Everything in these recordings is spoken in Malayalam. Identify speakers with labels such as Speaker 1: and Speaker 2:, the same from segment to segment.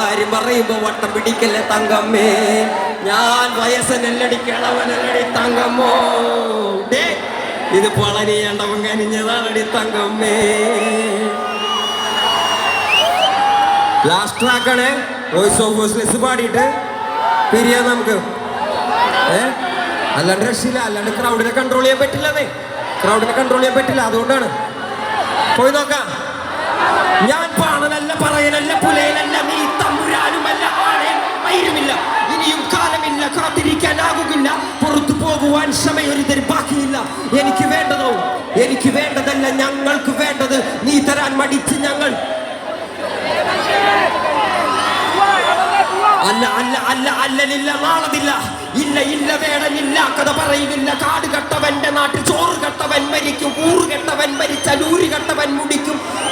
Speaker 1: കാര്യം പറയുമ്പോ വട്ടം പിടിക്കല്ലേ തങ്കമ്മേ? ഞാൻ വയസ്സനല്ലടി കിളവനല്ലടി തങ്കമ്മോ? ഇത് പളനിയേണ്ടവൻ കനിഞ്ഞതാണടി തങ്കമ്മേ. ലാസ്റ്റ് ട്രാക്കാണ് വോയിസ് ഓഫ് വോയിസ്ലെസ് പാടിയിട്ട് പിരിയാം നമുക്ക്. ഏ? അല്ലാണ്ട് രക്ഷയില്ല. അല്ലാണ്ട് ക്രൗഡിനെ കൺട്രോൾ ചെയ്യാൻ പറ്റില്ലെന്നേ ക്രൗഡിനെ കൺട്രോൾ ചെയ്യാൻ പറ്റില്ല. അതുകൊണ്ടാണ്. പോയി നോക്കാം. ഞാൻ പാണനല്ല പറയനല്ല ആണേ മയിരുമില്ല ഇനിയും കാലമില്ല കാത്തിരിക്കാനാകുകില്ല പുറത്തു പോകുവാൻ സമയൊരിതരും ബാക്കിയില്ല. എനിക്ക് വേണ്ടതോ? എനിക്ക് വേണ്ടതല്ല ഞങ്ങൾക്ക് വേണ്ടത്. നീ തരാൻ മടിച്ച് ഞങ്ങൾ. അല്ല അല്ല അല്ല അല്ലലില്ല നാളതില്ല ഇല്ല ഇല്ല വേണമില്ല കഥ പറയുന്നില്ല. കാട് കട്ടവന്റെ നാട്ടിൽ ചോറ് കട്ടവൻ മരിക്കും. ഊറ് കെട്ടവൻ മരിച്ചാൽ കെട്ടവൻ മുടിക്കും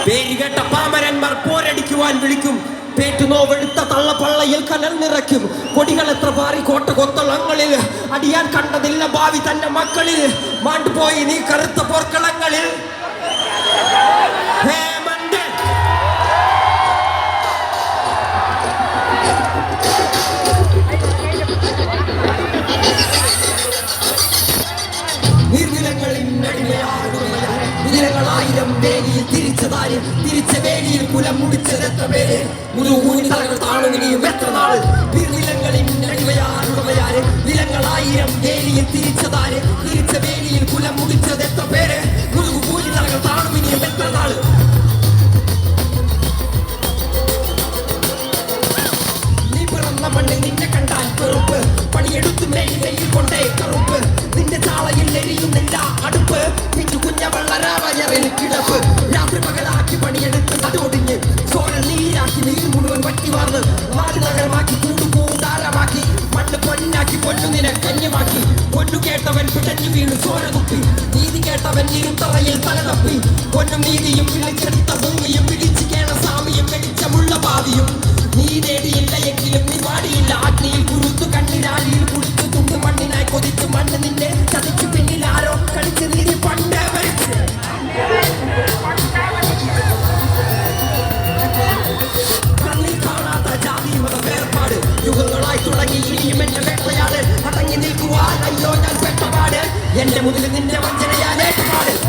Speaker 1: പേര് കേട്ട പാമരന്മാർ പോരടിക്കുവാൻ വിളിക്കും. പേറ്റുനോവെടുത്ത തള്ളപ്പള്ളയിൽ കനൽ നിറയ്ക്കും. കൊടികൾ എത്ര പാറി കോട്ട കൊത്തളങ്ങളിൽ അടിയാൻ കണ്ടതില്ല ഭാവി തന്റെ മക്കളിൽ. മാണ്ടുപോയി നീ കറുത്ത പോർക്കളങ്ങളിൽ. നീർനിലങ്ങളിൽ നടിമയാടുകയാണ് നിലകളായിരം തിരിച്ചതാര് തിരിച്ച വേലിയിൽ കുലം മുടിച്ചത് എത്ര പേര് മുതുകൂനി തലകൾ താണുവിനിയും എത്ര നാൾ നീർനിലങ്ങളിൽ നടിമയാടുകയാര് നിലങ്ങളായിരം വേലിയിൽ തിരിച്ചതാര്? തിരിച്ച വേലിയിൽ കുലം മുടിച്ചത് എത്ര പേര് മുതുകൂനി തലകൾ താണുവിനിയും എത്ര നാൾ നീ പിറന്ന മണ്ണിൽ നിന്നെ കണ്ടാൽ വെറുപ്പ്. പണിയെടുത്ത് മേലിൽ കൊണ്ടേ കറുപ്പ്. നിന്റെ ചാളയിൽ എരിയുന്നില്ല അടുപ്പ്. പിഞ്ചു കുഞ്ഞ വള്ളരാവയറിൽ കിടപ്പ്. കേട്ടവൻ ഇരുത്തറയിൽ തല തപ്പി. പൊന്നും നീതിയും വിളിച്ചെടുത്ത ഭൂമിയും പിടിച്ചു കേണ സ്വാമിയും വെളിച്ചമുള്ള ഭാവിയും നീ നേടിയില്ല എങ്കിലും നീ പാടിയില്ല. അഗ്നിയിൽ കുരുത്തു കണ്ണിനാലിയിൽ കുടിച്ചു തുണ്ട് മണ്ണിനായി കൊതിച്ചു മണ്ണ് നിന്നെ ചതിച്ചു. പിന്നിൽ ആരോ കളിച്ച് നീതി പണ്ട് മരിച്ചു എന്റെ വേട്ടയാട്. എന്റെ മുന്നിൽ നിന്റെ വഞ്ചനയാൽ Everybody!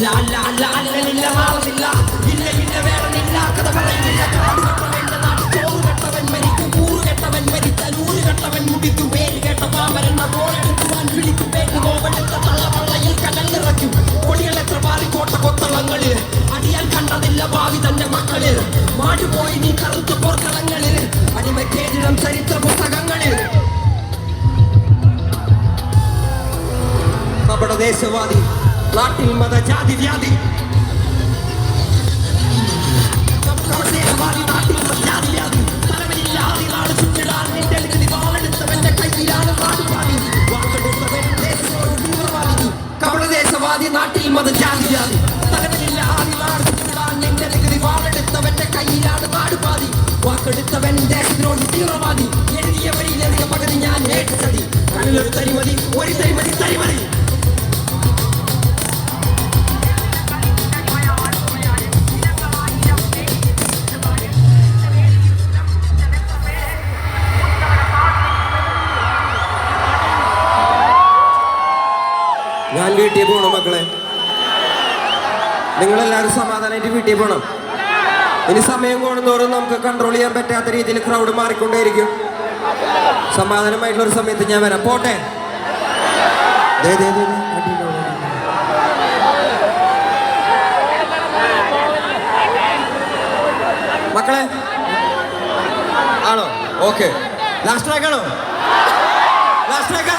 Speaker 1: അല്ല ചരിത്ര പുസ്തകങ്ങളിൽ നമ്മുടെ ദേശവാദി നാട്ടിൽ മത ജാതി വ്യാധി നാട്ടിൽ മത ജാതി വ്യാധി. വീട്ടിൽ പോകണം മക്കളെ. നിങ്ങളെല്ലാവരും സമാധാനമായിട്ട് വീട്ടിൽ പോകണം ഇനി സമയം കൂടുന്നോറും നമുക്ക് കൺട്രോൾ ചെയ്യാൻ പറ്റാത്ത രീതിയിൽ ക്രൗഡ് മാറിക്കൊണ്ടേയിരിക്കും. സമാധാനമായിട്ടുള്ള ഒരു സമയത്ത് ഞാൻ വരാം. പോട്ടെ. മക്കളെ ആണോ? ഓക്കെ. ലാസ്റ്റ് ട്രാക്കാണോ ലാസ്റ്റ് ട്രാക്ക്